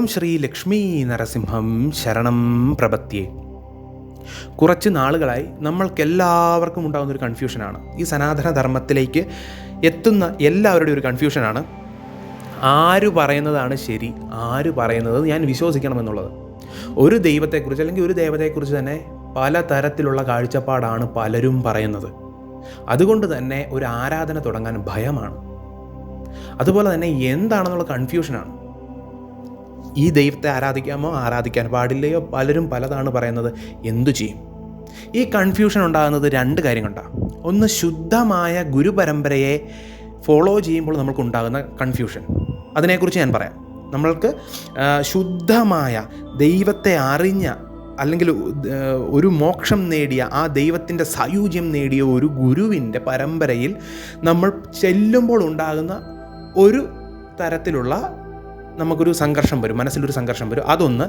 ഓം ശ്രീ ലക്ഷ്മി നരസിംഹം ശരണം പ്രപത്യേ. കുറച്ച് നാളുകളായി നമ്മൾക്കെല്ലാവർക്കും ഉണ്ടാകുന്ന ഒരു കൺഫ്യൂഷനാണ് ഈ സനാതനധർമ്മത്തിലേക്ക് എത്തുന്ന എല്ലാവരുടെയും ഒരു കൺഫ്യൂഷനാണ് ആര് പറയുന്നതാണ് ശരി ആര് പറയുന്നത് ഞാൻ വിശ്വസിക്കണമെന്നുള്ളത്. ഒരു ദൈവത്തെക്കുറിച്ച് അല്ലെങ്കിൽ ഒരു ദേവതയെക്കുറിച്ച് തന്നെ പല തരത്തിലുള്ള കാഴ്ചപ്പാടാണ് പലരും പറയുന്നത്. അതുകൊണ്ട് തന്നെ ഒരു ആരാധന തുടങ്ങാൻ ഭയമാണ്. അതുപോലെ തന്നെ എന്താണെന്നുള്ള കൺഫ്യൂഷനാണ് ഈ ദൈവത്തെ ആരാധിക്കാമോ ആരാധിക്കാൻ പാടില്ലയോ? പലരും പലതാണ് പറയുന്നത്. എന്തു ചെയ്യും? ഈ കൺഫ്യൂഷൻ ഉണ്ടാകുന്നത് രണ്ട് കാര്യം കൊണ്ടാണ് ഒന്ന് ശുദ്ധമായ ഗുരുപരമ്പരയെ ഫോളോ ചെയ്യുമ്പോൾ നമുക്കുണ്ടാകുന്ന കൺഫ്യൂഷൻ അതിനെക്കുറിച്ച് ഞാൻ പറയാം. നമ്മൾക്ക് ശുദ്ധമായ ദൈവത്തെ അറിഞ്ഞ അല്ലെങ്കിൽ ഒരു മോക്ഷം നേടിയ ആ ദൈവത്തിന്റെ സായുജ്യം നേടിയ ഒരു ഗുരുവിന്റെ പരമ്പരയിൽ നമ്മൾ ചെല്ലുമ്പോൾ ഉണ്ടാകുന്ന ഒരു തരത്തിലുള്ള നമുക്കൊരു സംഘർഷം വരും മനസ്സിലൊരു സംഘർഷം വരും. അതൊന്ന്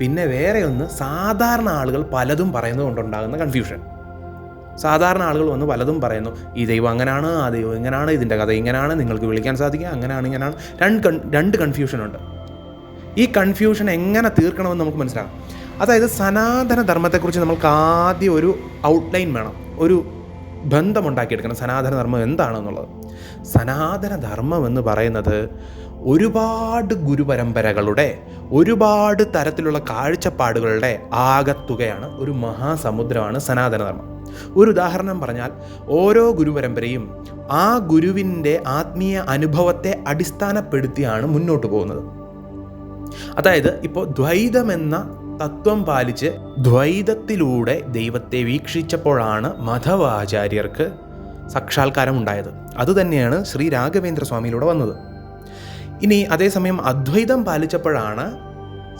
പിന്നെ വേറെ ഒന്ന് സാധാരണ ആളുകൾ പലതും പറയുന്നത് കൊണ്ടുണ്ടാകുന്ന കൺഫ്യൂഷൻ സാധാരണ ആളുകൾ വന്ന് പലതും പറയുന്നു ഈ ദൈവം അങ്ങനെയാണ് ആ ദൈവം ഇങ്ങനെയാണ് ഇതിന്റെ കഥ ഇങ്ങനെയാണ് നിങ്ങൾക്ക് വിളിക്കാൻ സാധിക്കുക അങ്ങനെയാണ് ഇങ്ങനെയാണ് രണ്ട് കൺ രണ്ട് കൺഫ്യൂഷനുണ്ട് ഈ കൺഫ്യൂഷൻ എങ്ങനെ തീർക്കണമെന്ന് നമുക്ക് മനസ്സിലാക്കാം. അതായത് സനാതന ധർമ്മത്തെക്കുറിച്ച് നമ്മൾക്ക് ആദ്യം ഒരു ഔട്ട്ലൈൻ വേണം ഒരു ബന്ധമുണ്ടാക്കിയെടുക്കണം സനാതന ധർമ്മം എന്താണെന്നുള്ളത്. സനാതന ധർമ്മം എന്ന് പറയുന്നത് ഒരുപാട് ഗുരുപരമ്പരകളുടെ ഒരുപാട് തരത്തിലുള്ള കാഴ്ചപ്പാടുകളുടെ ആകത്തുകയാണ് ഒരു മഹാസമുദ്രമാണ് സനാതനധർമ്മം. ഒരു ഉദാഹരണം പറഞ്ഞാൽ ഓരോ ഗുരുപരമ്പരയും ആ ഗുരുവിന്റെ ആത്മീയ അനുഭവത്തെ അടിസ്ഥാനപ്പെടുത്തിയാണ് മുന്നോട്ട് പോകുന്നത്. അതായത് ഇപ്പോൾ ദ്വൈതമെന്ന തത്വം പാലിച്ച് ദ്വൈതത്തിലൂടെ ദൈവത്തെ വീക്ഷിച്ചപ്പോഴാണ് മധവാചാര്യർക്ക് സാക്ഷാത്കാരം ഉണ്ടായത് അതുതന്നെയാണ് ശ്രീ രാഘവേന്ദ്ര സ്വാമിയിലൂടെ വന്നത്. ഇനി അതേസമയം അദ്വൈതം പാലിച്ചപ്പോഴാണ്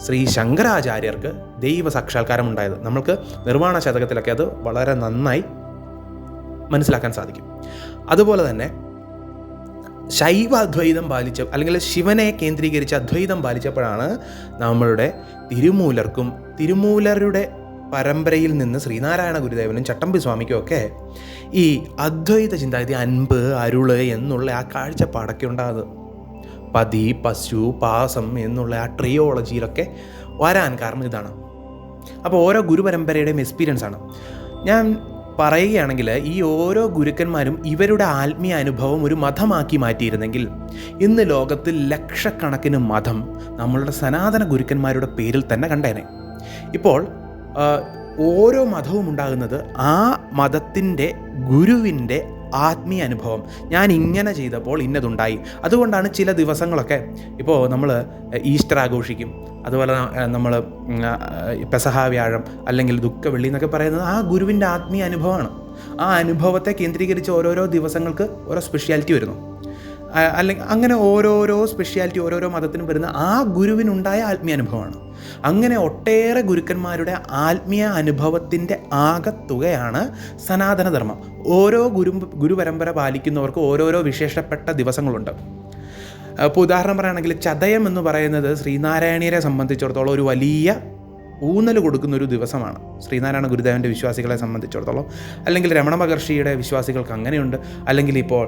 ശ്രീ ശങ്കരാചാര്യർക്ക് ദൈവ സാക്ഷാത്കാരം ഉണ്ടായത് നമ്മൾക്ക് നിർവാണ ശതകത്തിലൊക്കെ അത് വളരെ നന്നായി മനസ്സിലാക്കാൻ സാധിക്കും. അതുപോലെ തന്നെ ശൈവ അദ്വൈതം പാലിച്ച അല്ലെങ്കിൽ ശിവനെ കേന്ദ്രീകരിച്ച അദ്വൈതം പാലിച്ചപ്പോഴാണ് നമ്മളുടെ തിരുമൂലർക്കും തിരുമൂലരുടെ പരമ്പരയിൽ നിന്ന് ശ്രീനാരായണ ഗുരുദേവനും ചട്ടമ്പി സ്വാമിക്കും ഒക്കെ ഈ അദ്വൈത ചിന്താഗതി അൻപ് അരുൾ എന്നുള്ള ആ കാഴ്ചപ്പാടൊക്കെ ഉണ്ടാകുന്നത്. പതി പശു പാസം എന്നുള്ള ആ ട്രിയോളജിയിലൊക്കെ വരാൻ കാരണം ഇതാണ്. അപ്പോൾ ഓരോ ഗുരുപരമ്പരയുടെയും എക്സ്പീരിയൻസ് ആണ്. ഞാൻ പറയുകയാണെങ്കിൽ ഈ ഓരോ ഗുരുക്കന്മാരും ഇവരുടെ ആത്മീയ അനുഭവം ഒരു മതമാക്കി മാറ്റിയിരുന്നെങ്കിൽ ഇന്ന് ലോകത്തിൽ ലക്ഷക്കണക്കിന് മതം നമ്മളുടെ സനാതന ഗുരുക്കന്മാരുടെ പേരിൽ തന്നെ കണ്ടേനെ. ഇപ്പോൾ ഓരോ മതവും ഉണ്ടാകുന്നത് ആ മതത്തിന്റെ ഗുരുവിന്റെ ആത്മീയ അനുഭവം. ഞാൻ ഇങ്ങനെ ചെയ്തപ്പോൾ ഇന്നതുണ്ടായി. അതുകൊണ്ടാണ് ചില ദിവസങ്ങളൊക്കെ ഇപ്പോൾ നമ്മൾ ഈസ്റ്റർ ആഘോഷിക്കും. അതുപോലെ നമ്മൾ പെസഹ വ്യാഴം അല്ലെങ്കിൽ ദുഃഖവെള്ളി എന്നൊക്കെ പറയുന്നത് ആ ഗുരുവിന്റെ ആത്മീയ അനുഭവമാണ്. ആ അനുഭവത്തെ കേന്ദ്രീകരിച്ച് ഓരോരോ ദിവസങ്ങൾക്ക് ഓരോ സ്പെഷ്യാലിറ്റി വരുന്നു. അല്ലെങ്കിൽ അങ്ങനെ ഓരോരോ സ്പെഷ്യാലിറ്റി ഓരോരോ മതത്തിനും വരുന്ന ആ ഗുരുവിനുണ്ടായ ആത്മീയ അനുഭവമാണ്. അങ്ങനെ ഒട്ടേറെ ഗുരുക്കന്മാരുടെ ആത്മീയ അനുഭവത്തിന്റെ ആകത്തുകയാണ് സനാതനധർമ്മം. ഓരോ ഗുരു ഗുരുപരമ്പര പാലിക്കുന്നവർക്ക് ഓരോരോ വിശേഷപ്പെട്ട ദിവസങ്ങളുണ്ട്. അപ്പോൾ ഉദാഹരണം പറയുകയാണെങ്കിൽ ചതയം എന്ന് പറയുന്നത് ശ്രീനാരായണീയരെ സംബന്ധിച്ചിടത്തോളം ഒരു വലിയ ഊന്നൽ കൊടുക്കുന്ന ഒരു ദിവസമാണ്. ശ്രീനാരായണ ഗുരുദേവന്റെ വിശ്വാസികളെ സംബന്ധിച്ചിടത്തോളം. അല്ലെങ്കിൽ രമണ മഹർഷിയുടെ വിശ്വാസികൾക്ക് അങ്ങനെയുണ്ട്. അല്ലെങ്കിൽ ഇപ്പോൾ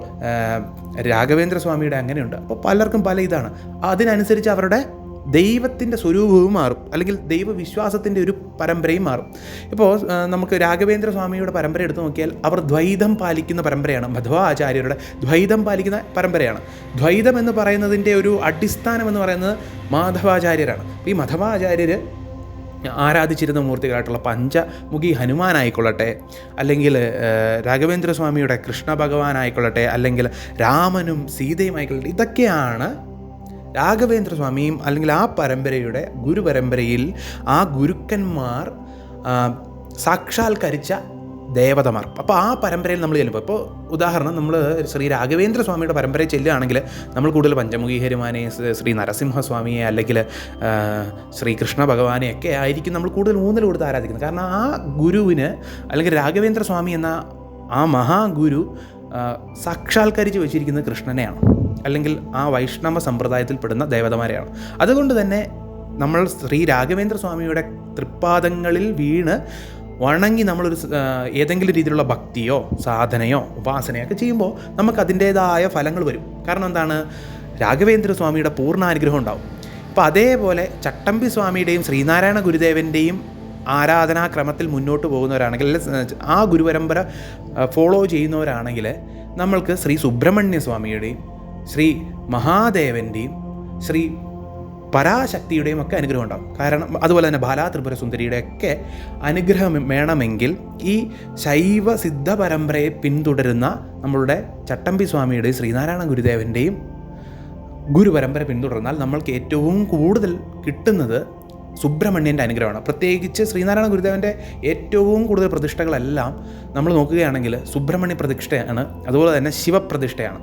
രാഘവേന്ദ്ര സ്വാമിയുടെ അങ്ങനെയുണ്ട്. അപ്പോൾ പലർക്കും പല ഇതാണ്. അതിനനുസരിച്ച് അവരുടെ ദൈവത്തിന്റെ സ്വരൂപവും മാറും. അല്ലെങ്കിൽ ദൈവവിശ്വാസത്തിന്റെ ഒരു പരമ്പരയും മാറും. ഇപ്പോൾ നമുക്ക് രാഘവേന്ദ്ര സ്വാമിയുടെ പരമ്പര എടുത്തു നോക്കിയാൽ അവർ ദ്വൈതം പാലിക്കുന്ന പരമ്പരയാണ്. മധ്വ ആചാര്യരുടെ ദ്വൈതം പാലിക്കുന്ന പരമ്പരയാണ്. ദ്വൈതം എന്ന് പറയുന്നതിന്റെ ഒരു അടിസ്ഥാനം എന്ന് പറയുന്നത് മാധവാചാര്യരാണ്. ഈ മധവാചാര്യർ ആരാധിച്ചിരുന്ന മൂർത്തികളായിട്ടുള്ള പഞ്ചമുഖി ഹനുമാനായിക്കൊള്ളട്ടെ അല്ലെങ്കിൽ രാഘവേന്ദ്രസ്വാമിയുടെ രാഘവേന്ദ്ര സ്വാമിയുടെ കൃഷ്ണ ഭഗവാനായിക്കൊള്ളട്ടെ അല്ലെങ്കിൽ രാമനും സീതയും ആയിക്കൊള്ളട്ടെ ഇതൊക്കെയാണ് രാഘവേന്ദ്ര സ്വാമിയും അല്ലെങ്കിൽ ആ പരമ്പരയുടെ ഗുരുപരമ്പരയിൽ ആ ഗുരുക്കന്മാർ സാക്ഷാത്കരിച്ച ദേവതമാർ. അപ്പോൾ ആ പരമ്പരയിൽ നമ്മൾ ചെല്ലുമ്പോൾ ഇപ്പോൾ ഉദാഹരണം നമ്മൾ ശ്രീ രാഘവേന്ദ്ര സ്വാമിയുടെ പരമ്പരയിൽ ചെല്ലുകയാണെങ്കിൽ നമ്മൾ കൂടുതൽ പഞ്ചമുഖി ഹനുമാനെ ശ്രീ നരസിംഹസ്വാമിയെ അല്ലെങ്കിൽ ശ്രീകൃഷ്ണ ശ്രീ കൃഷ്ണ ഭഗവാനെ ഒക്കെ ആയിരിക്കും നമ്മൾ കൂടുതൽ ഊന്നൽ കൊടുത്ത് ആരാധിക്കുന്നത്. കാരണം ആ ഗുരുവിന് അല്ലെങ്കിൽ രാഘവേന്ദ്ര സ്വാമി എന്ന ആ മഹാഗുരു സാക്ഷാത്കരിച്ച് വെച്ചിരിക്കുന്നത് കൃഷ്ണനെയാണ്. അല്ലെങ്കിൽ ആ വൈഷ്ണവ സമ്പ്രദായത്തിൽപ്പെടുന്ന ദേവതമാരെയാണ്. അതുകൊണ്ട് തന്നെ നമ്മൾ ശ്രീ രാഘവേന്ദ്ര സ്വാമിയുടെ തൃപ്പാദങ്ങളിൽ വീണ് വണങ്ങി നമ്മളൊരു ഏതെങ്കിലും രീതിയിലുള്ള ഭക്തിയോ സാധനയോ ഉപാസനയോ ഒക്കെ ചെയ്യുമ്പോൾ നമുക്ക് അതിന്റേതായ ഫലങ്ങൾ വരും. കാരണം എന്താണ്? രാഘവേന്ദ്ര സ്വാമിയുടെ പൂർണ അനുഗ്രഹം ഉണ്ടാവും. അപ്പോൾ അതേപോലെ ചട്ടമ്പി സ്വാമിയുടെയും ശ്രീനാരായണ ഗുരുദേവന്റെയും ആരാധനാക്രമത്തിൽ മുന്നോട്ട് പോകുന്നവരാണെങ്കിൽ ആ ഗുരുപരമ്പര ഫോളോ ചെയ്യുന്നവരാണെങ്കിൽ നമ്മൾക്ക് ശ്രീ സുബ്രഹ്മണ്യ സ്വാമിയുടെയും ശ്രീ മഹാദേവന്റെയും ശ്രീ പരാശക്തിയുടെയും ഒക്കെ അനുഗ്രഹം ഉണ്ടാകും കാരണം അതുപോലെ തന്നെ ബാലാ ത്രിപുര സുന്ദരിയുടെ ഒക്കെ അനുഗ്രഹം വേണമെങ്കിൽ ഈ ശൈവ സിദ്ധ പരമ്പരയെ പിന്തുടരുന്ന നമ്മളുടെ ചട്ടമ്പി സ്വാമിയുടെയും ശ്രീനാരായണ ഗുരുദേവന്റെയും ഗുരുപരമ്പര പിന്തുടർന്നാൽ നമ്മൾക്ക് ഏറ്റവും കൂടുതൽ കിട്ടുന്നത് സുബ്രഹ്മണ്യന്റെ അനുഗ്രഹമാണ്. പ്രത്യേകിച്ച് ശ്രീനാരായണ ഗുരുദേവന്റെ ഏറ്റവും കൂടുതൽ പ്രതിഷ്ഠകളെല്ലാം നമ്മൾ നോക്കുകയാണെങ്കിൽ സുബ്രഹ്മണ്യ പ്രതിഷ്ഠയാണ് അതുപോലെ തന്നെ ശിവപ്രതിഷ്ഠയാണ്.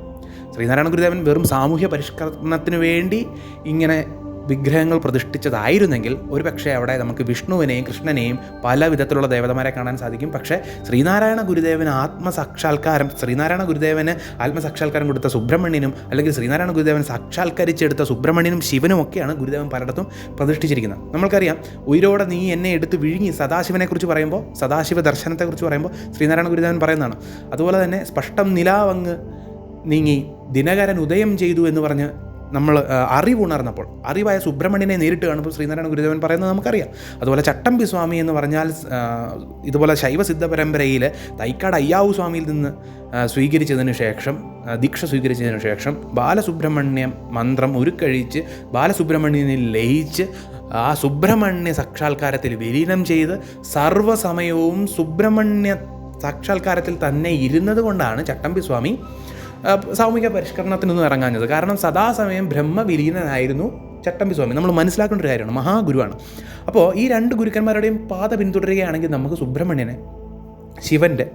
ശ്രീനാരായണ ഗുരുദേവൻ വെറും സാമൂഹ്യ പരിഷ്കരണത്തിന് വേണ്ടി ഇങ്ങനെ വിഗ്രഹങ്ങൾ പ്രതിഷ്ഠിച്ചതായിരുന്നെങ്കിൽ ഒരു പക്ഷേ അവിടെ നമുക്ക് വിഷ്ണുവിനെയും കൃഷ്ണനെയും പല വിധത്തിലുള്ള ദേവതമാരെ കാണാൻ സാധിക്കും. പക്ഷേ ശ്രീനാരായണ ഗുരുദേവന് ആത്മസാക്ഷാത്കാരം ശ്രീനാരായണ ഗുരുദേവന് ആത്മസാക്ഷാത്കാരം കൊടുത്ത സുബ്രഹ്മണ്യനും അല്ലെങ്കിൽ ശ്രീനാരായണ ഗുരുദേവൻ സാക്ഷാത്കരിച്ചെടുത്ത സുബ്രഹ്മണ്യനും ശിവനും ഒക്കെയാണ് ഗുരുദേവൻ പലയിടത്തും പ്രതിഷ്ഠിച്ചിരിക്കുന്നത്. നമ്മൾക്കറിയാം ഉയരോടെ നീ എന്നെ എടുത്ത് വിഴുങ്ങി സദാശിവനെക്കുറിച്ച് പറയുമ്പോൾ സദാശിവ ദർശനത്തെക്കുറിച്ച് പറയുമ്പോൾ ശ്രീനാരായണ ഗുരുദേവൻ പറയുന്നതാണ് അതുപോലെ തന്നെ സ്പഷ്ടം നിലാവങ്ങ് നീങ്ങി ദിനകരൻ ഉദയം ചെയ്തു എന്ന് പറഞ്ഞ് നമ്മൾ അറിവുണർന്നപ്പോൾ അറിവായ സുബ്രഹ്മണ്യനെ നേരിട്ട് കാണുമ്പോൾ ശ്രീനാരായണ ഗുരുദേവൻ പറയുന്നത് നമുക്കറിയാം. അതുപോലെ ചട്ടമ്പി സ്വാമി എന്ന് പറഞ്ഞാൽ ഇതുപോലെ ശൈവസിദ്ധ പരമ്പരയിൽ തൈക്കാട് അയ്യാവു സ്വാമിയിൽ നിന്ന് സ്വീകരിച്ചതിന് ശേഷം ദീക്ഷ സ്വീകരിച്ചതിന് ശേഷം ബാലസുബ്രഹ്മണ്യം മന്ത്രം ഉരുക്കഴിച്ച് ബാലസുബ്രഹ്മണ്യനെ ലയിച്ച് ആ സുബ്രഹ്മണ്യ സാക്ഷാത്കാരത്തിൽ വിലീനം ചെയ്ത് സർവസമയവും സുബ്രഹ്മണ്യ സാക്ഷാത്കാരത്തിൽ തന്നെ ഇരുന്നത് കൊണ്ടാണ് ചട്ടമ്പി സ്വാമി സാമൂഹിക പരിഷ്കരണത്തിനൊന്നും ഇറങ്ങാഞ്ഞത്. കാരണം സദാസമയം ബ്രഹ്മവിലീനനായിരുന്നു ചട്ടമ്പി സ്വാമി. നമ്മൾ മനസ്സിലാക്കേണ്ട ഒരു കാര്യമാണ്. മഹാഗുരുവാണ്. അപ്പോൾ ഈ രണ്ട് ഗുരുക്കന്മാരുടെയും പാത പിന്തുടരുകയാണെങ്കിൽ നമുക്ക് സുബ്രഹ്മണ്യനെ ശിവന്റെ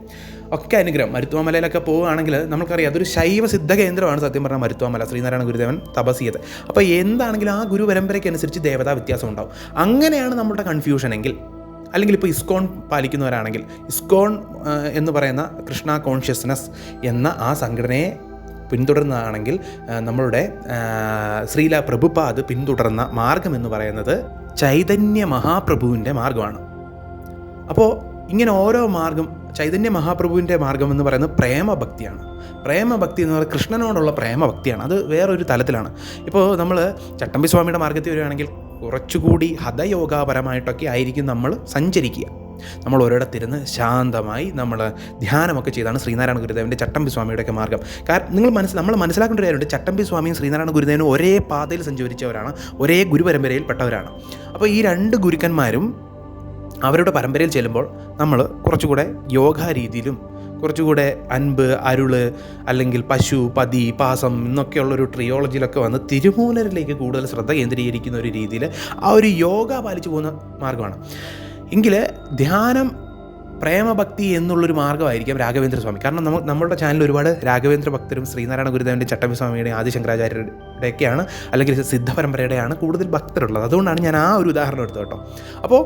ഒക്കെ അനുഗ്രഹം മരുത്വാമലയിലൊക്കെ പോവുകയാണെങ്കിൽ നമുക്കറിയാം അതൊരു ശൈവ സിദ്ധ കേന്ദ്രമാണ് സത്യം പറഞ്ഞാൽ മരുത്വാമല ശ്രീനാരായണ ഗുരുദേവൻ തപസ് ചെയ്ത് അപ്പോൾ എന്താണെങ്കിലും ആ ഗുരു പരമ്പരയ്ക്ക് അനുസരിച്ച് ദേവതാ വ്യത്യാസം ഉണ്ടാവും. അങ്ങനെയാണ് നമ്മുടെ കൺഫ്യൂഷൻ എങ്കിൽ അല്ലെങ്കിൽ ഇപ്പോൾ ഇസ്കോൺ പാലിക്കുന്നവരാണെങ്കിൽ ഇസ്കോൺ എന്ന് പറയുന്ന കൃഷ്ണ കോൺഷ്യസ്നസ് എന്ന ആ സംഘടനയെ പിന്തുടരുന്നതാണെങ്കിൽ നമ്മളുടെ ശ്രീല പ്രഭുപാദ് പിന്തുടർന്ന മാർഗം എന്ന് പറയുന്നത് ചൈതന്യ മഹാപ്രഭുവിന്റെ മാർഗമാണ്. അപ്പോൾ ഇങ്ങനെ ഓരോ മാർഗം ചൈതന്യ മഹാപ്രഭുവിന്റെ മാർഗം എന്ന് പറയുന്നത് പ്രേമഭക്തിയാണ്. പ്രേമഭക്തി എന്ന് പറയുന്നത് കൃഷ്ണനോടുള്ള പ്രേമഭക്തിയാണ്. അത് വേറൊരു തലത്തിലാണ്. ഇപ്പോൾ നമ്മൾ ചട്ടമ്പി സ്വാമിയുടെ മാർഗത്തിൽ വരികയാണെങ്കിൽ കുറച്ചുകൂടി ഹതയോഗാപരമായിട്ടൊക്കെ ആയിരിക്കും നമ്മൾ സഞ്ചരിക്കുക. നമ്മൾ ഒരിടത്തിരുന്ന് ശാന്തമായി നമ്മൾ ധ്യാനമൊക്കെ ചെയ്താണ് ശ്രീനാരായണ ഗുരുദേവന്റെ ചട്ടമ്പി സ്വാമിയുടെയൊക്കെ മാർഗം. കാരണം നിങ്ങൾ മനസ്സിൽ നമ്മൾ മനസ്സിലാക്കേണ്ട ഒരു കാര്യമുണ്ട്. ചട്ടമ്പി സ്വാമിയും ശ്രീനാരായണ ഗുരുദേവനും ഒരേ പാതയിൽ സഞ്ചരിച്ചവരാണ്. ഒരേ ഗുരുപരമ്പരയിൽപ്പെട്ടവരാണ് അപ്പോൾ ഈ രണ്ട് ഗുരുക്കന്മാരും അവരുടെ പരമ്പരയിൽ ചെല്ലുമ്പോൾ നമ്മൾ കുറച്ചുകൂടെ യോഗ രീതിയിലും കുറച്ചുകൂടെ അൻപ് അരുൾ അല്ലെങ്കിൽ പശു പതി പാസം എന്നൊക്കെയുള്ളൊരു ട്രിയോളജിയിലൊക്കെ വന്ന് തിരുമൂലരിലേക്ക് കൂടുതൽ ശ്രദ്ധ കേന്ദ്രീകരിക്കുന്ന ഒരു രീതിയിൽ ആ ഒരു യോഗ പാലിച്ചു പോകുന്ന മാർഗമാണ് എങ്കിൽ ധ്യാനം പ്രേമഭക്തി എന്നുള്ളൊരു മാർഗമായിരിക്കാം രാഘവേന്ദ്ര സ്വാമി. കാരണം നമ്മൾ നമ്മളുടെ ചാനലിൽ ഒരുപാട് രാഘവേന്ദ്ര ഭക്തരും ശ്രീനാരായണ ഗുരുദേവന്റെ ചട്ടമ്പിസ്വാമിയുടെ ആദിശങ്കരാചാര്യരുടെയൊക്കെയാണ് അല്ലെങ്കിൽ സിദ്ധ പരമ്പരയുടെയാണ് കൂടുതൽ ഭക്തരുള്ളത്. അതുകൊണ്ടാണ് ഞാൻ ആ ഒരു ഉദാഹരണം എടുത്തത് കേട്ടോ. അപ്പോൾ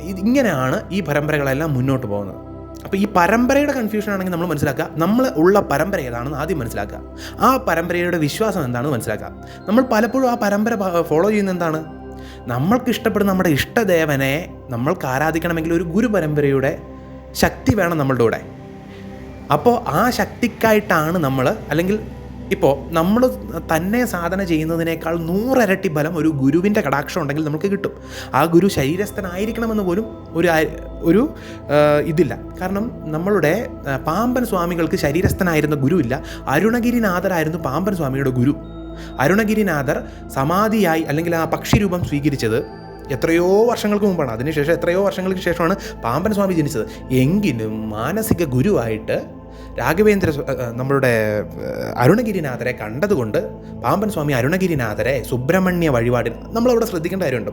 ഇങ്ങനെയാണ് ഈ പരമ്പരകളെല്ലാം മുന്നോട്ട് പോകുന്നത്. അപ്പോൾ ഈ പരമ്പരയുടെ കൺഫ്യൂഷൻ ആണെങ്കിൽ നമ്മൾ മനസ്സിലാക്കുക നമ്മൾ ഉള്ള പരമ്പര ഏതാണെന്ന് ആദ്യം മനസ്സിലാക്കുക. ആ പരമ്പരയുടെ വിശ്വാസം എന്താണെന്ന് മനസ്സിലാക്കുക. നമ്മൾ പലപ്പോഴും ആ പരമ്പര ഫോളോ ചെയ്യുന്ന എന്താണ്? നമ്മൾക്ക് ഇഷ്ടപ്പെടുന്ന നമ്മുടെ ഇഷ്ടദേവനെ നമ്മൾക്ക് ആരാധിക്കണമെങ്കിൽ ഒരു ഗുരു പരമ്പരയുടെ ശക്തി വേണം നമ്മളുടെ കൂടെ. അപ്പോൾ ആ ശക്തിക്കായിട്ടാണ് നമ്മൾ അല്ലെങ്കിൽ ഇപ്പോൾ നമ്മൾ തന്നെ സാധന ചെയ്യുന്നതിനേക്കാൾ നൂറരട്ടി ബലം ഒരു ഗുരുവിന്റെ കടാക്ഷം ഉണ്ടെങ്കിൽ നമുക്ക് കിട്ടും. ആ ഗുരു ശരീരസ്ഥനായിരിക്കണമെന്ന് പോലും ഒരു ഒരു ഇതില്ല. കാരണം നമ്മളുടെ പാമ്പൻ സ്വാമികൾക്ക് ശരീരസ്ഥനായിരുന്ന ഗുരുവില്ല. അരുണഗിരിനാഥരായിരുന്നു പാമ്പൻ സ്വാമിയുടെ ഗുരു. അരുണഗിരിനാഥർ സമാധിയായി അല്ലെങ്കിൽ ആ പക്ഷിരൂപം സ്വീകരിച്ചത് എത്രയോ വർഷങ്ങൾക്ക് മുമ്പാണ്. അതിനുശേഷം എത്രയോ വർഷങ്ങൾക്ക് ശേഷമാണ് പാമ്പൻ സ്വാമി ജനിച്ചത്. എങ്കിലും മാനസിക ഗുരുവായിട്ട് രാഘവേന്ദ്ര നമ്മളുടെ അരുണഗിരിനാഥരെ കണ്ടതുകൊണ്ട് പാമ്പൻ സ്വാമി അരുണഗിരിനാഥരെ സുബ്രഹ്മണ്യ വഴിപാടിൽ നമ്മളവിടെ ശ്രദ്ധിക്കേണ്ട കാര്യമുണ്ട്.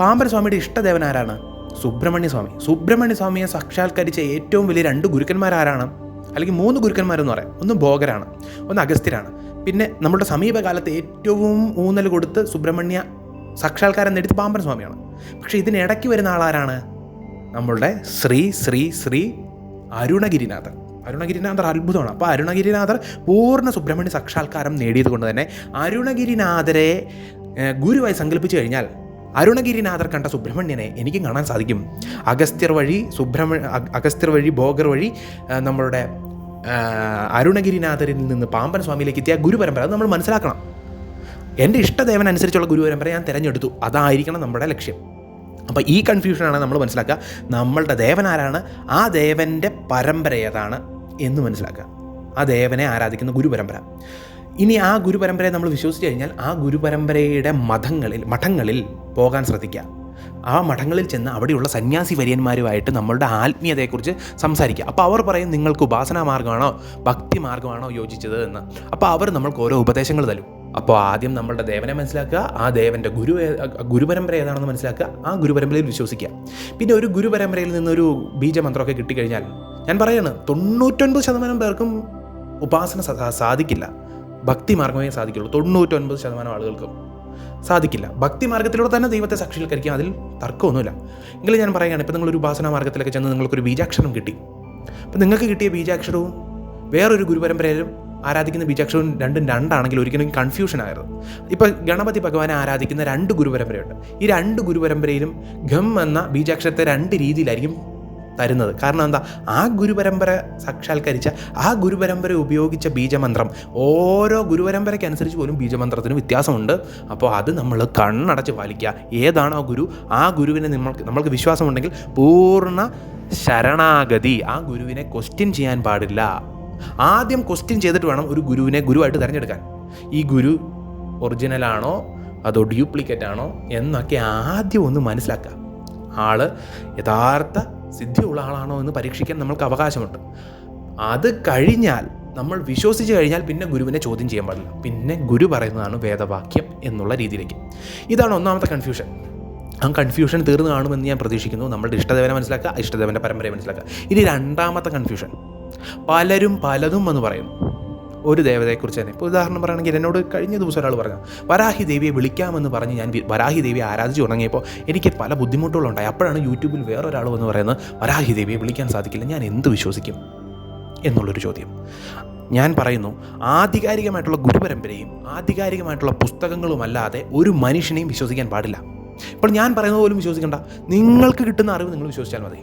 പാമ്പൻ സ്വാമിയുടെ ഇഷ്ടദേവൻ ആരാണ് സുബ്രഹ്മണ്യ സ്വാമി സുബ്രഹ്മണ്യ സ്വാമിയെ സാക്ഷാത്കരിച്ച ഏറ്റവും വലിയ രണ്ട് ഗുരുക്കന്മാരാരാണ്. അല്ലെങ്കിൽ മൂന്ന് ഗുരുക്കന്മാരെന്ന് പറയാം. ഒന്ന് ഭോഗരാണ് ഒന്ന് അഗസ്ത്യരാണ്. പിന്നെ നമ്മുടെ സമീപകാലത്ത് ഏറ്റവും ഊന്നൽ കൊടുത്ത് സുബ്രഹ്മണ്യ സാക്ഷാത്കാരം നേടിയത് പാമ്പൻ സ്വാമിയാണ് പക്ഷേ ഇതിനിടയ്ക്ക് വരുന്ന ആളാരാണ്? നമ്മളുടെ ശ്രീ ശ്രീ ശ്രീ അരുണഗിരിനാഥർ അരുണഗിരിനാഥർ അത്ഭുതമാണ്. അപ്പോൾ അരുണഗിരിനാഥർ പൂർണ സുബ്രഹ്മണ്യ സാക്ഷാത്കാരം നേടിയത് കൊണ്ട് തന്നെ അരുണഗിരിനാഥരെ ഗുരുവായി സങ്കല്പിച്ചു കഴിഞ്ഞാൽ അരുണഗിരിനാഥർ കണ്ട സുബ്രഹ്മണ്യനെ എനിക്കും കാണാൻ സാധിക്കും. അഗസ്ത്യർ വഴി സുബ്രഹ്മ അഗസ്ത്യർ വഴി ഭോഗർ വഴി നമ്മളുടെ അരുണഗിരിനാഥരിൽ നിന്ന് പാമ്പൻ സ്വാമിയിലേക്ക് എത്തിയ ഗുരുപരമ്പര അത് നമ്മൾ മനസ്സിലാക്കണം. എന്റെ ഇഷ്ടദേവനുസരിച്ചുള്ള ഗുരുപരമ്പര ഗുരു ഞാൻ തിരഞ്ഞെടുത്തു. അതായിരിക്കണം നമ്മുടെ ലക്ഷ്യം. അപ്പോൾ ഈ കൺഫ്യൂഷനാണ് നമ്മൾ മനസ്സിലാക്കുക. നമ്മളുടെ ദേവൻ ആരാണ്? ആ ദേവന്റെ പരമ്പര ഏതാണ് എന്ന് മനസ്സിലാക്കുക. ആ ദേവനെ ആരാധിക്കുന്ന ഗുരുപരമ്പര. ഇനി ആ ഗുരുപരമ്പരയെ നമ്മൾ വിശ്വസിച്ച് കഴിഞ്ഞാൽ ആ ഗുരുപരമ്പരയുടെ മതങ്ങളിൽ മഠങ്ങളിൽ പോകാൻ ശ്രദ്ധിക്കുക. ആ മഠങ്ങളിൽ ചെന്ന് അവിടെയുള്ള സന്യാസി വര്യന്മാരുമായിട്ട് നമ്മളുടെ ആത്മീയതയെക്കുറിച്ച് സംസാരിക്കുക. അപ്പോൾ അവർ പറയും നിങ്ങൾക്ക് ഉപാസനാ മാർഗമാണോ ഭക്തി മാർഗമാണോ യോജിച്ചത് എന്ന്. അപ്പോൾ അവർ നമ്മൾക്ക് ഓരോ ഉപദേശങ്ങൾ തരും. അപ്പോൾ ആദ്യം നമ്മളുടെ ദേവനെ മനസ്സിലാക്കുക ആ ദേവന്റെ ഗുരു ഗുരുപരമ്പര ഏതാണെന്ന് മനസ്സിലാക്കുക ആ ഗുരുപരമ്പരയിൽ വിശ്വസിക്കുക. പിന്നെ ഒരു ഗുരുപരമ്പരയിൽ നിന്നൊരു ബീജമന്ത്രമൊക്കെ കിട്ടിക്കഴിഞ്ഞാൽ ഞാൻ പറയാണ് തൊണ്ണൂറ്റൊൻപത് ശതമാനം പേർക്കും ഉപാസന സാധിക്കില്ല. ഭക്തി മാർഗമേ സാധിക്കുള്ളൂ. തൊണ്ണൂറ്റൊൻപത് ശതമാനം ആളുകൾക്കും സാധിക്കില്ല. ഭക്തി മാർഗത്തിലൂടെ തന്നെ ദൈവത്തെ സാക്ഷീകരിക്കാം അതിൽ തർക്കമൊന്നുമില്ല. എങ്കിലും ഞാൻ പറയുകയാണ് ഇപ്പം നിങ്ങളൊരു ഉപാസന മാർഗത്തിലൊക്കെ ചെന്ന് നിങ്ങൾക്കൊരു ബീജാക്ഷരം കിട്ടി. അപ്പം നിങ്ങൾക്ക് കിട്ടിയ ബീജാക്ഷരവും വേറൊരു ഗുരുപരമ്പരയിലും ആരാധിക്കുന്ന ബീജാക്ഷരവും രണ്ടും രണ്ടാണെങ്കിൽ ഒരിക്കലും കൺഫ്യൂഷൻ ആയിരുന്നു ഇപ്പോൾ ഗണപതി ഭഗവാനെ ആരാധിക്കുന്ന രണ്ട് ഗുരുപരമ്പരയുണ്ട്. ഈ രണ്ട് ഗുരുപരമ്പരയിലും ഗം എന്ന ബീജാക്ഷരത്തെ രണ്ട് രീതിയിലായിരിക്കും തരുന്നത്. കാരണം എന്താ? ആ ഗുരുപരമ്പര സാക്ഷാത്കരിച്ച ആ ഗുരുപരമ്പര ഉപയോഗിച്ച ബീജമന്ത്രം ഓരോ ഗുരുപരമ്പരയ്ക്ക് അനുസരിച്ച് പോലും ബീജമന്ത്രത്തിന് വ്യത്യാസമുണ്ട്. അപ്പോൾ അത് നമ്മൾ കണ്ണടച്ച് പാലിക്കുക. ഏതാണ് ആ ഗുരു? ആ ഗുരുവിനെ നമ്മൾക്ക് നമ്മൾക്ക് വിശ്വാസമുണ്ടെങ്കിൽ പൂർണ ശരണാഗതി. ആ ഗുരുവിനെ ക്വസ്റ്റ്യൻ ചെയ്യാൻ പാടില്ല. ആദ്യം ക്വസ്റ്റ്യൻ ചെയ്തിട്ട് വേണം ഒരു ഗുരുവിനെ ഗുരുവായിട്ട് തിരഞ്ഞെടുക്കാൻ. ഈ ഗുരു ഒറിജിനലാണോ അതോ ഡ്യൂപ്ലിക്കേറ്റ് ആണോ? എന്നൊക്കെ ആദ്യം ഒന്ന് മനസ്സിലാക്കുക. ആൾ യഥാർത്ഥ സിദ്ധിയുള്ള ആളാണോ എന്ന് പരീക്ഷിക്കാൻ നമ്മൾക്ക് അവകാശമുണ്ട്. അത് കഴിഞ്ഞാൽ നമ്മൾ വിശ്വസിച്ച് കഴിഞ്ഞാൽ പിന്നെ ഗുരുവിനെ ചോദ്യം ചെയ്യാൻ പാടില്ല. പിന്നെ ഗുരു പറയുന്നതാണ് വേദവാക്യം എന്നുള്ള രീതിയിലേക്ക്. ഇതാണ് ഒന്നാമത്തെ കൺഫ്യൂഷൻ ആ കൺഫ്യൂഷൻ തീർന്നു കാണുമെന്ന് ഞാൻ പ്രതീക്ഷിക്കുന്നു. നമ്മളുടെ ഇഷ്ടദേവനെ മനസ്സിലാക്കുക ഇഷ്ടദേവന്റെ പരമ്പരയെ മനസ്സിലാക്കുക. ഇനി രണ്ടാമത്തെ കൺഫ്യൂഷൻ പലരും പലതും എന്ന് പറയുന്നു ഒരു ദേവതയെക്കുറിച്ച് തന്നെ. ഇപ്പോൾ ഉദാഹരണം പറയുകയാണെങ്കിൽ എന്നോട് കഴിഞ്ഞ ദിവസം ഒരാൾ പറഞ്ഞു വരാഹി ദേവിയെ വിളിക്കാമെന്ന് പറഞ്ഞ് ഞാൻ വരാഹി ദേവിയെ ആരാധിച്ചു തുടങ്ങിയപ്പോൾ എനിക്ക് പല ബുദ്ധിമുട്ടുകളുണ്ടായി അപ്പോഴാണ് യൂട്യൂബിൽ വേറൊരാൾ വന്ന് പറയുന്നത് വരാഹി ദേവിയെ വിളിക്കാൻ സാധിക്കില്ല ഞാൻ എന്ത് വിശ്വസിക്കും? എന്നുള്ളൊരു ചോദ്യം. ഞാൻ പറയുന്നു ആധികാരികമായിട്ടുള്ള ഗുരുപരമ്പരയും ആധികാരികമായിട്ടുള്ള പുസ്തകങ്ങളുമല്ലാതെ ഒരു മനുഷ്യനെയും വിശ്വസിക്കാൻ പാടില്ല. ഇപ്പോൾ ഞാൻ പറയുന്നത് പോലും വിശ്വസിക്കേണ്ട. നിങ്ങൾക്ക് കിട്ടുന്ന അറിവ് നിങ്ങൾ വിശ്വസിച്ചാൽ മതി.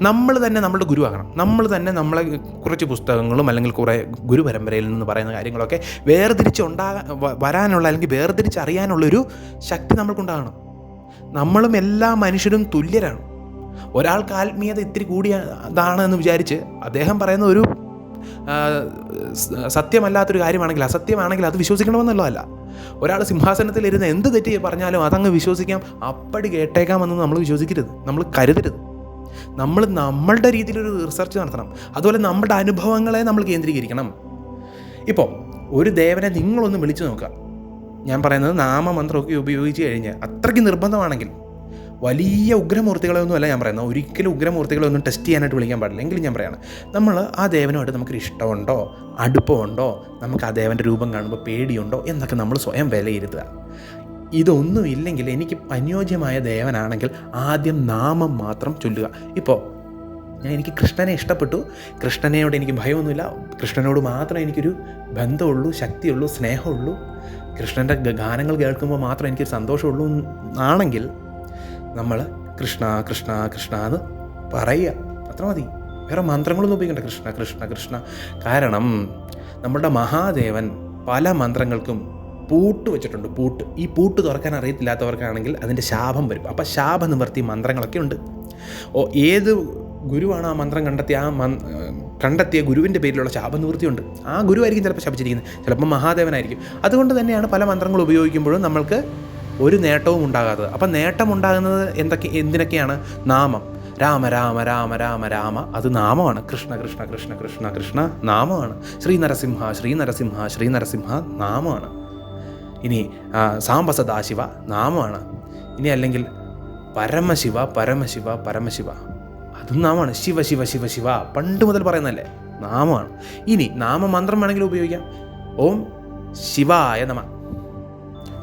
നമ്മൾ തന്നെ നമ്മളുടെ ഗുരുവാകണം. നമ്മൾ തന്നെ നമ്മളെ കുറച്ച് പുസ്തകങ്ങളും അല്ലെങ്കിൽ കുറേ ഗുരുപരമ്പരയിൽ നിന്ന് പറയുന്ന കാര്യങ്ങളൊക്കെ വേർതിരിച്ച് ഉണ്ടാകാൻ വരാനുള്ള അല്ലെങ്കിൽ വേർതിരിച്ച് അറിയാനുള്ളൊരു ശക്തി നമ്മൾക്കുണ്ടാകണം. നമ്മളും എല്ലാ മനുഷ്യരും തുല്യരാണ്. ഒരാൾക്ക് ആത്മീയത ഇത്തിരി കൂടിയതാണ് എന്ന് വിചാരിച്ച് അദ്ദേഹം പറയുന്ന ഒരു സത്യമല്ലാത്തൊരു കാര്യമാണെങ്കിൽ അസത്യമാണെങ്കിൽ അത് വിശ്വസിക്കണമെന്നുള്ളതല്ല. ഒരാൾ സിംഹാസനത്തിലിരുന്ന് എന്ത് തെറ്റി പറഞ്ഞാലും അതങ്ങ് വിശ്വസിക്കാം. അപ്പടി കേട്ടേക്കാമെന്ന് നമ്മൾ വിശ്വസിക്കരുത്. നമ്മൾ കരുതരുത്. നമ്മൾ നമ്മളുടെ രീതിയിലൊരു റിസർച്ച് നടത്തണം. അതുപോലെ നമ്മുടെ അനുഭവങ്ങളെ നമ്മൾ കേന്ദ്രീകരിക്കണം. ഇപ്പോൾ ഒരു ദേവനെ നിങ്ങളൊന്ന് വിളിച്ചു നോക്കുക. ഞാൻ പറയുന്നത് നാമമന്ത്രമൊക്കെ ഉപയോഗിച്ച് കഴിഞ്ഞ് അത്രയ്ക്ക് നിർബന്ധമാണെങ്കിൽ വലിയ ഉഗ്രമൂർത്തികളെയൊന്നുമല്ല ഞാൻ പറയുന്നത്. ഒരിക്കലും ഉഗ്രമൂർത്തികളെ ഒന്നും ടെസ്റ്റ് ചെയ്യാനായിട്ട് വിളിക്കാൻ പാടില്ല. എങ്കിലും ഞാൻ പറയാണ് നമ്മൾ ആ ദേവനുമായിട്ട് നമുക്ക് ഇഷ്ടമുണ്ടോ? അടുപ്പമുണ്ടോ? നമുക്ക് ആ ദേവന്റെ രൂപം കാണുമ്പോൾ പേടിയുണ്ടോ? എന്നൊക്കെ നമ്മൾ സ്വയം വിലയിരുത്തുക. ഇതൊന്നും ഇല്ലെങ്കിൽ എനിക്ക് അനുയോജ്യമായ ദേവനാണെങ്കിൽ ആദ്യം നാമം മാത്രം ചൊല്ലുക. ഇപ്പോൾ ഞാൻ എനിക്ക് കൃഷ്ണനെ ഇഷ്ടപ്പെട്ടു. കൃഷ്ണനോട് എനിക്ക് ഭയമൊന്നുമില്ല. കൃഷ്ണനോട് മാത്രമേ എനിക്കൊരു ബന്ധമുള്ളൂ ശക്തിയുള്ളൂ സ്നേഹമുള്ളൂ. കൃഷ്ണന്റെ ഗാനങ്ങൾ കേൾക്കുമ്പോൾ മാത്രം എനിക്കൊരു സന്തോഷമുള്ളൂ ആണെങ്കിൽ നമ്മൾ കൃഷ്ണ കൃഷ്ണ കൃഷ്ണ എന്ന് പറയുക. അത്ര മതി. വേറെ മന്ത്രങ്ങളൊന്നും ഉപയോഗിക്കണ്ട. കൃഷ്ണ കൃഷ്ണ കൃഷ്ണ. കാരണം നമ്മുടെ മഹാദേവൻ പല മന്ത്രങ്ങൾക്കും പൂട്ട് വെച്ചിട്ടുണ്ട് പൂട്ട്. ഈ പൂട്ട് തുറക്കാൻ അറിയത്തില്ലാത്തവർക്കാണെങ്കിൽ അതിന്റെ ശാപം വരും. അപ്പോൾ ശാപനിവർത്തി മന്ത്രങ്ങളൊക്കെ ഉണ്ട്. ഓ ഏത് ഗുരുവാണ് ആ മന്ത്രം കണ്ടെത്തിയ ആ മന് കണ്ടെത്തിയ ഗുരുവിന്റെ പേരിലുള്ള ശാപനിവൃത്തിയുണ്ട് ആ ഗുരുവായിരിക്കും ചിലപ്പോൾ ശപിച്ചിരിക്കുന്നത്. ചിലപ്പോൾ മഹാദേവനായിരിക്കും. അതുകൊണ്ട് തന്നെയാണ് പല മന്ത്രങ്ങൾ ഉപയോഗിക്കുമ്പോഴും നമ്മൾക്ക് ഒരു നേട്ടവും ഉണ്ടാകാത്തത്. അപ്പം നേട്ടം ഉണ്ടാകുന്നത് എന്തൊക്കെ എന്തിനൊക്കെയാണ്? നാമം. രാമ രാമ രാമ രാമ രാമ. അത് നാമമാണ്. കൃഷ്ണ കൃഷ്ണ കൃഷ്ണ കൃഷ്ണ കൃഷ്ണ നാമമാണ്. ശ്രീ നരസിംഹ ശ്രീ നരസിംഹ ശ്രീ നരസിംഹ നാമമാണ്. ഇനി ആ, സാംബ സദാശിവ നാമമാണ്. ഇനി അല്ലെങ്കിൽ പരമശിവ പരമശിവ പരമശിവ. അതും നാമമാണ്. ശിവ ശിവ ശിവ ശിവ. പണ്ട് മുതൽ പറയുന്നതല്ലേ? നാമമാണ്. ഇനി നാമമന്ത്രം വേണമെങ്കിൽ ഉപയോഗിക്കാം. ഓം ശിവായ നമ.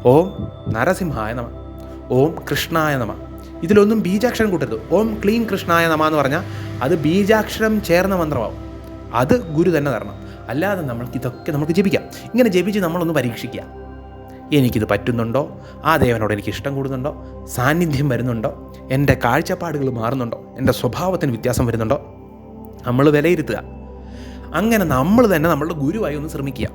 ഓം നരസിംഹായ നമ. ഓം കൃഷ്ണായ നമ. ഇതിലൊന്നും ബീജാക്ഷരം കൂട്ടരുത്. ഓം ക്ലീം കൃഷ്ണായ നമ എന്ന് പറഞ്ഞാൽ അത് ബീജാക്ഷരം ചേർന്ന മന്ത്രമാവും. അത് ഗുരു തന്നെ തരണം. അല്ലാതെ നമ്മൾക്ക് ഇതൊക്കെ നമുക്ക് ജപിക്കാം. ഇങ്ങനെ ജപിച്ച് നമ്മളൊന്ന് പരീക്ഷിക്കുക എനിക്കിത് പറ്റുന്നുണ്ടോ? ആ ദേവനോട് എനിക്ക് ഇഷ്ടം കൂടുന്നുണ്ടോ? സാന്നിധ്യം വരുന്നുണ്ടോ? എന്റെ കാഴ്ചപ്പാടുകൾ മാറുന്നുണ്ടോ? എന്റെ സ്വഭാവത്തിന് വ്യത്യാസം വരുന്നുണ്ടോ? നമ്മൾ വിലയിരുത്തുക. അങ്ങനെ നമ്മൾ തന്നെ നമ്മളുടെ ഗുരുവായി ഒന്ന് ശ്രമിക്കുക.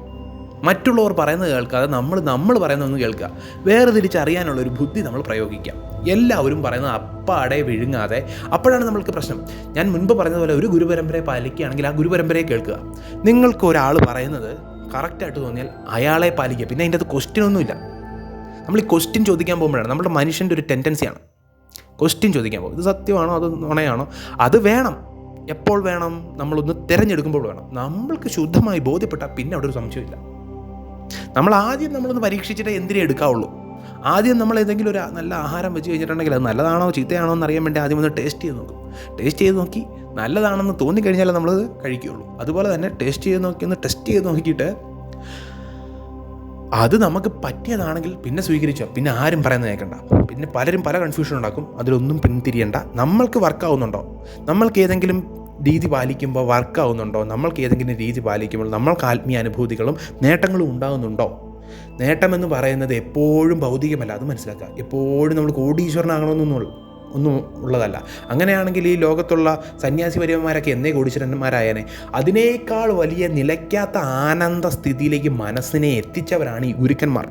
മറ്റുള്ളവർ പറയുന്നത് കേൾക്കാതെ നമ്മൾ നമ്മൾ പറയുന്നതൊന്ന് കേൾക്കുക. വേറെ തിരിച്ചറിയാനുള്ള ഒരു ബുദ്ധി നമ്മൾ പ്രയോഗിക്കാം എല്ലാവരും പറയുന്നത് അപ്പാടെ വിഴുങ്ങാതെ അപ്പോഴാണ് നമ്മൾക്ക് പ്രശ്നം. ഞാൻ മുൻപ് പറഞ്ഞതുപോലെ ഒരു ഗുരുപരമ്പരയെ പാലിക്കുകയാണെങ്കിൽ ആ ഗുരുപരമ്പരയെ കേൾക്കുക. നിങ്ങൾക്ക് ഒരാൾ പറയുന്നത് കറക്റ്റായിട്ട് തോന്നിയാൽ അയാളെ പാലിക്കുക. പിന്നെ അതിന്റെ അത് ക്വസ്റ്റ്യൻ ഒന്നുമില്ല. നമ്മൾ ഈ ക്വസ്റ്റ്യൻ ചോദിക്കാൻ പോകുമ്പോഴാണ് നമ്മുടെ മനുഷ്യന്റെ ഒരു ടെൻഡൻസിയാണ് ക്വസ്റ്റ്യൻ ചോദിക്കാൻ പോകും. ഇത് സത്യമാണോ? അത് നുണയാണോ? അത് വേണം. എപ്പോൾ വേണം? നമ്മളൊന്ന് തിരഞ്ഞെടുക്കുമ്പോൾ വേണം. നമ്മൾക്ക് ശുദ്ധമായി ബോധ്യപ്പെട്ടാൽ പിന്നെ അവിടെ ഒരു സംശയമില്ല നമ്മൾ ആദ്യം നമ്മളൊന്ന് പരീക്ഷിച്ചിട്ട് എന്തിനേ എടുക്കാവുള്ളൂ. ആദ്യം നമ്മൾ ഏതെങ്കിലും ഒരു നല്ല ആഹാരം വെച്ച് കഴിഞ്ഞിട്ടുണ്ടെങ്കിൽ അത് നല്ലതാണോ ചീത്തയാണോ എന്ന് അറിയാൻ വേണ്ടി ആദ്യം ഒന്ന് ടേസ്റ്റ് ചെയ്ത് നോക്കും. ടേസ്റ്റ് ചെയ്ത് നോക്കി നല്ലതാണെന്ന് തോന്നിക്കഴിഞ്ഞാൽ നമ്മളത് കഴിക്കുകയുള്ളൂ. അതുപോലെ തന്നെ ടേസ്റ്റ് ചെയ്ത് നോക്കി ഒന്ന് ടെസ്റ്റ് ചെയ്ത് നോക്കിയിട്ട് അത് നമുക്ക് പറ്റിയതാണെങ്കിൽ പിന്നെ സ്വീകരിച്ചോ. പിന്നെ ആരും പറയുന്നത് കേൾക്കണ്ട. പിന്നെ പലരും പല കൺഫ്യൂഷൻ ഉണ്ടാക്കും. അതിലൊന്നും പിന്തിരിയണ്ട. നമ്മൾക്ക് വർക്കാവുന്നുണ്ടോ നമ്മൾക്ക് ഏതെങ്കിലും രീതി പാലിക്കുമ്പോൾ വർക്കാവുന്നുണ്ടോ നമ്മൾക്ക് ഏതെങ്കിലും രീതി പാലിക്കുമ്പോൾ നമ്മൾക്ക് ആത്മീയ അനുഭൂതികളും നേട്ടങ്ങളും ഉണ്ടാകുന്നുണ്ടോ നേട്ടമെന്ന് പറയുന്നത് എപ്പോഴും ഭൗതികമല്ല അത് മനസ്സിലാക്കുക. എപ്പോഴും നമ്മൾ കോടീശ്വരനാകണമെന്നൊന്നും ഒന്നും ഉള്ളതല്ല. അങ്ങനെയാണെങ്കിൽ ഈ ലോകത്തുള്ള സന്യാസി പരിവന്മാരൊക്കെ എന്നേ കോടീശ്വരന്മാരായനെ. അതിനേക്കാൾ വലിയ നിലയ്ക്കാത്ത ആനന്ദ സ്ഥിതിയിലേക്ക് മനസ്സിനെ എത്തിച്ചവരാണ് ഈ ഗുരുക്കന്മാർ.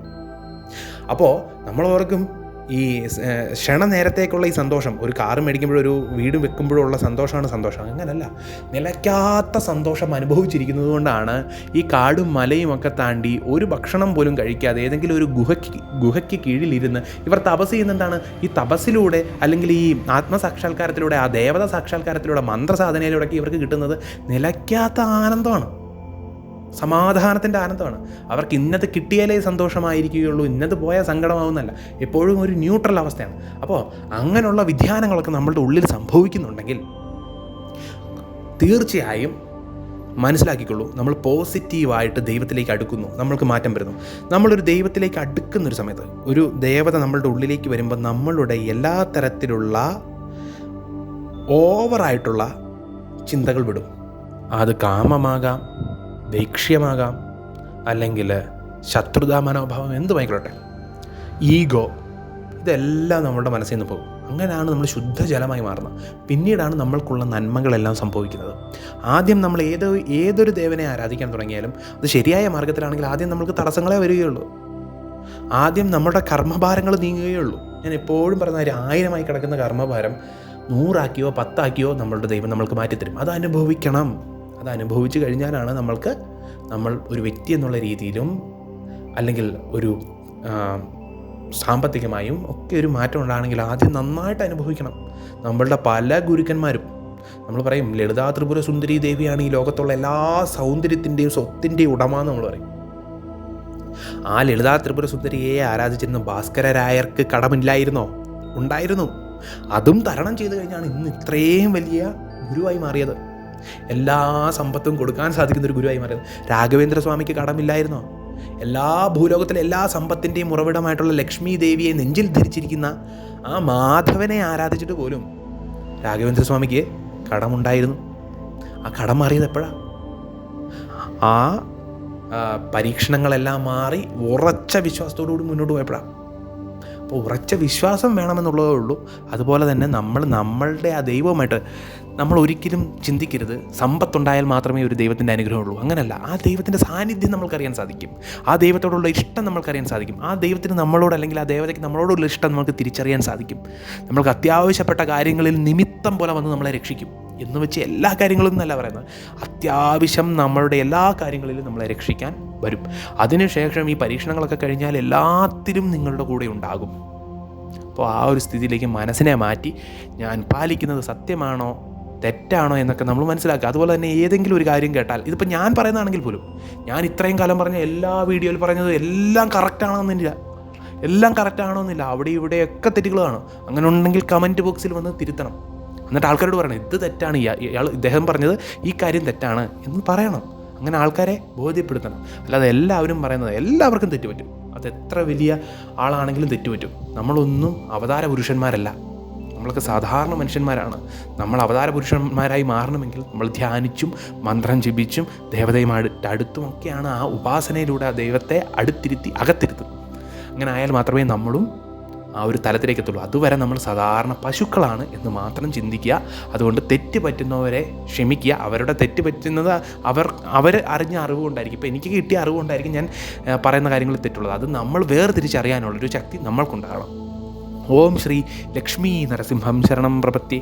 അപ്പോൾ നമ്മൾ ഓർക്കും ഈ ക്ഷണ ക്ഷണനേരത്തേക്കുള്ള ഈ സന്തോഷം ഒരു കാറ് മേടിക്കുമ്പോഴൊരു വീട് വെക്കുമ്പോഴുള്ള സന്തോഷമാണ് സന്തോഷം. അങ്ങനല്ല. നിലയ്ക്കാത്ത സന്തോഷം അനുഭവിച്ചിരിക്കുന്നത് കൊണ്ടാണ് ഈ കാടും മലയും ഒക്കെ താണ്ടി ഒരു ഭക്ഷണം പോലും കഴിക്കാതെ ഏതെങ്കിലും ഒരു ഗുഹയ്ക്ക് ഗുഹയ്ക്ക് കീഴിലിരുന്ന് ഇവർ തപസ് ചെയ്യുന്നതാണ് ഈ തപസ്സിലൂടെ അല്ലെങ്കിൽ ഈ ആത്മസാക്ഷാത്കാരത്തിലൂടെ ആ ദേവത സാക്ഷാത്കാരത്തിലൂടെ മന്ത്രസാധനയിലൂടെയൊക്കെ ഇവർക്ക് കിട്ടുന്നത് നിലയ്ക്കാത്ത ആനന്ദമാണ്. സമാധാനത്തിന്റെ ആനന്ദമാണ്. അവർക്ക് ഇന്നത് കിട്ടിയാലേ സന്തോഷമായിരിക്കുകയുള്ളൂ ഇന്നത് പോയാൽ സങ്കടമാവുന്നല്ല എപ്പോഴും ഒരു ന്യൂട്രൽ അവസ്ഥയാണ്. അപ്പോൾ അങ്ങനെയുള്ള വിധ്യാനങ്ങളൊക്കെ നമ്മളുടെ ഉള്ളിൽ സംഭവിക്കുന്നുണ്ടെങ്കിൽ തീർച്ചയായും മനസ്സിലാക്കിക്കൊള്ളൂ നമ്മൾ പോസിറ്റീവായിട്ട് ദൈവത്തിലേക്ക് അടുക്കുന്നു നമ്മൾക്ക് മാറ്റം വരുന്നു. നമ്മളൊരു ദൈവത്തിലേക്ക് അടുക്കുന്ന ഒരു സമയത്ത് ഒരു ദേവത നമ്മളുടെ ഉള്ളിലേക്ക് വരുമ്പോൾ നമ്മളുടെ എല്ലാ തരത്തിലുള്ള ഓവറായിട്ടുള്ള ചിന്തകൾ വിടും. അത് കാമമാകാം ദേക്ഷ്യമാകാം അല്ലെങ്കിൽ ശത്രുതാ മനോഭാവം എന്തുമായിക്കോട്ടെ ഈഗോ ഇതെല്ലാം നമ്മുടെ മനസ്സിൽ നിന്ന് പോകും. അങ്ങനെയാണ് നമ്മൾ ശുദ്ധജലമായി മാറുന്നത്. പിന്നീടാണ് നമ്മൾക്കുള്ള നന്മകളെല്ലാം സംഭവിക്കുന്നത്. ആദ്യം നമ്മൾ ഏതോ ഏതൊരു ദേവനെ ആരാധിക്കാൻ തുടങ്ങിയാലും അത് ശരിയായ മാർഗത്തിലാണെങ്കിൽ ആദ്യം നമ്മൾക്ക് തടസ്സങ്ങളെ വരികയുള്ളൂ. ആദ്യം നമ്മുടെ കർമ്മഭാരങ്ങൾ നീങ്ങുകയുള്ളൂ. ഞാൻ എപ്പോഴും പറഞ്ഞ ഒരു ആയിരമായി കിടക്കുന്ന കർമ്മഭാരം നൂറാക്കിയോ പത്താക്കിയോ നമ്മളുടെ ദൈവം നമ്മൾക്ക് മാറ്റിത്തരും. അത് അനുഭവിക്കണം. അത് അനുഭവിച്ചു കഴിഞ്ഞാലാണ് നമ്മൾക്ക് നമ്മൾ ഒരു വ്യക്തി എന്നുള്ള രീതിയിലും അല്ലെങ്കിൽ ഒരു സാമ്പത്തികമായും ഒക്കെ ഒരു മാറ്റം ഉണ്ടാണെങ്കിൽ ആദ്യം നന്നായിട്ട് അനുഭവിക്കണം. നമ്മളുടെ പല ഗുരുക്കന്മാരും നമ്മൾ പറയും ലളിതാ ത്രിപുര സുന്ദരി ദേവിയാണ് ഈ ലോകത്തുള്ള എല്ലാ സൗന്ദര്യത്തിന്റെയും സ്വത്തിന്റെയും ഉടമ എന്ന് നമ്മൾ പറയും. ആ ലളിതാ ത്രിപുര സുന്ദരിയെ ആരാധിച്ചിരുന്ന ഭാസ്കരരായർക്ക് കടമില്ലായിരുന്നോ? ഉണ്ടായിരുന്നു. അതും തരണം ചെയ്തു കഴിഞ്ഞാണ് ഇന്ന് ഇത്രയും വലിയ ഗുരുവായി മാറിയത്. എല്ലാ സമ്പത്തും കൊടുക്കാൻ സാധിക്കുന്ന ഒരു ഗുരുവായി മാറിയത് രാഘവേന്ദ്ര സ്വാമിക്ക് കടമില്ലായിരുന്നോ? എല്ലാ ഭൂലോകത്തിലെ എല്ലാ സമ്പത്തിന്റെയും ഉറവിടമായിട്ടുള്ള ലക്ഷ്മി ദേവിയെ നെഞ്ചിൽ ധരിച്ചിരിക്കുന്ന ആ മാധവനെ ആരാധിച്ചിട്ട് പോലും രാഘവേന്ദ്ര സ്വാമിക്ക് കടമുണ്ടായിരുന്നു. ആ കടം മാറിയത് എപ്പോഴാണ് ആ ആ, പരീക്ഷണങ്ങളെല്ലാം മാറി ഉറച്ച വിശ്വാസത്തോടുകൂടി മുന്നോട്ട് പോയപ്പോഴാണ് അപ്പോൾ ഉറച്ച വിശ്വാസം വേണമെന്നുള്ളതേ ഉള്ളൂ. അതുപോലെ തന്നെ നമ്മൾ നമ്മളുടെ ആ ദൈവവുമായിട്ട് നമ്മൾ ഒരിക്കലും ചിന്തിക്കരുത്. സമ്പത്തുണ്ടായാൽ മാത്രമേ ഒരു ദൈവത്തിന്റെ അനുഗ്രഹമുള്ളൂ. അങ്ങനല്ല. ആ ദൈവത്തിന്റെ സാന്നിധ്യം നമ്മൾക്കറിയാൻ സാധിക്കും. ആ ദൈവത്തോടുള്ള ഇഷ്ടം നമ്മൾക്കറിയാൻ സാധിക്കും. ആ ദൈവത്തിന് നമ്മളോട് അല്ലെങ്കിൽ ആ ദേവതയ്ക്ക് നമ്മളോടുള്ള ഇഷ്ടം നമുക്ക് തിരിച്ചറിയാൻ സാധിക്കും. നമ്മൾക്ക് അത്യാവശ്യപ്പെട്ട കാര്യങ്ങളിൽ നിമിത്തം പോലെ വന്ന് നമ്മളെ രക്ഷിക്കും. എന്ന് വെച്ച് എല്ലാ കാര്യങ്ങളും എന്നല്ല പറയുന്നത്. അത്യാവശ്യം നമ്മളുടെ എല്ലാ കാര്യങ്ങളിലും നമ്മളെ രക്ഷിക്കാൻ വരും. അതിനുശേഷം ഈ പരീക്ഷണങ്ങളൊക്കെ കഴിഞ്ഞാൽ എല്ലാത്തിലും നിങ്ങളുടെ കൂടെ ഉണ്ടാകും. അപ്പോൾ ആ ഒരു സ്ഥിതിയിലേക്ക് മനസ്സിനെ മാറ്റി ഞാൻ പാലിക്കുന്നത് സത്യമാണോ? തെറ്റാണോ എന്നൊക്കെ നമ്മൾ മനസ്സിലാക്കുക. അതുപോലെ തന്നെ ഏതെങ്കിലും ഒരു കാര്യം കേട്ടാൽ ഇതിപ്പോൾ ഞാൻ പറയുന്നതാണെങ്കിൽ പോലും ഞാൻ ഇത്രയും കാലം പറഞ്ഞ എല്ലാ വീഡിയോയിൽ പറഞ്ഞത് എല്ലാം കറക്റ്റാണെന്നില്ല എല്ലാം കറക്റ്റാണോന്നില്ല അവിടെ ഇവിടെയൊക്കെ തെറ്റുകൾ കാണും. അങ്ങനെ ഉണ്ടെങ്കിൽ കമന്റ് ബോക്സിൽ വന്ന് തിരുത്തണം. എന്നിട്ട് ആൾക്കാരോട് പറയണം ഇത് തെറ്റാണ്. ഇയാ- ഇയാൾ ഇദ്ദേഹം പറഞ്ഞത് ഈ കാര്യം തെറ്റാണ് എന്ന് പറയണം. അങ്ങനെ ആൾക്കാരെ ബോധ്യപ്പെടുത്തണം. അല്ലാതെ എല്ലാവരും പറയുന്നത് എല്ലാവർക്കും തെറ്റുപറ്റും. അത് എത്ര വലിയ ആളാണെങ്കിലും തെറ്റുപറ്റും. നമ്മളൊന്നും അവതാര പുരുഷന്മാരല്ല. നമ്മളൊക്കെ സാധാരണ മനുഷ്യന്മാരാണ്. നമ്മൾ അവതാര പുരുഷന്മാരായി മാറണമെങ്കിൽ നമ്മൾ ധ്യാനിച്ചും മന്ത്രം ജപിച്ചും ദേവതയുമായിട്ട് അടുത്തുമൊക്കെയാണ് ആ ഉപാസനയിലൂടെ ആ ദൈവത്തെ അടുത്തിരുത്തി അകത്തിരുത്തുന്നത്. അങ്ങനെ ആയാൽ മാത്രമേ നമ്മളും ആ ഒരു തലത്തിലേക്ക് എത്തുള്ളൂ അതുവരെ നമ്മൾ സാധാരണ പശുക്കളാണ് എന്ന് മാത്രം ചിന്തിക്കുക. അതുകൊണ്ട് തെറ്റ് പറ്റുന്നവരെ ക്ഷമിക്കുക. അവരുടെ തെറ്റ് പറ്റുന്നത് അവർ അവർ അറിഞ്ഞ അറിവ് കൊണ്ടായിരിക്കും ഇപ്പോൾ എനിക്ക് കിട്ടിയ അറിവ് കൊണ്ടായിരിക്കും ഞാൻ പറയുന്ന കാര്യങ്ങൾ തെറ്റുള്ളത്. അത് നമ്മൾ വേർതിരിച്ചറിയാനുള്ളൊരു ശക്തി നമ്മൾക്കുണ്ടാകണം. ഓം ശ്രീ ലക്ഷ്മീ നരസിംഹം ശരണം പ്രപത്തി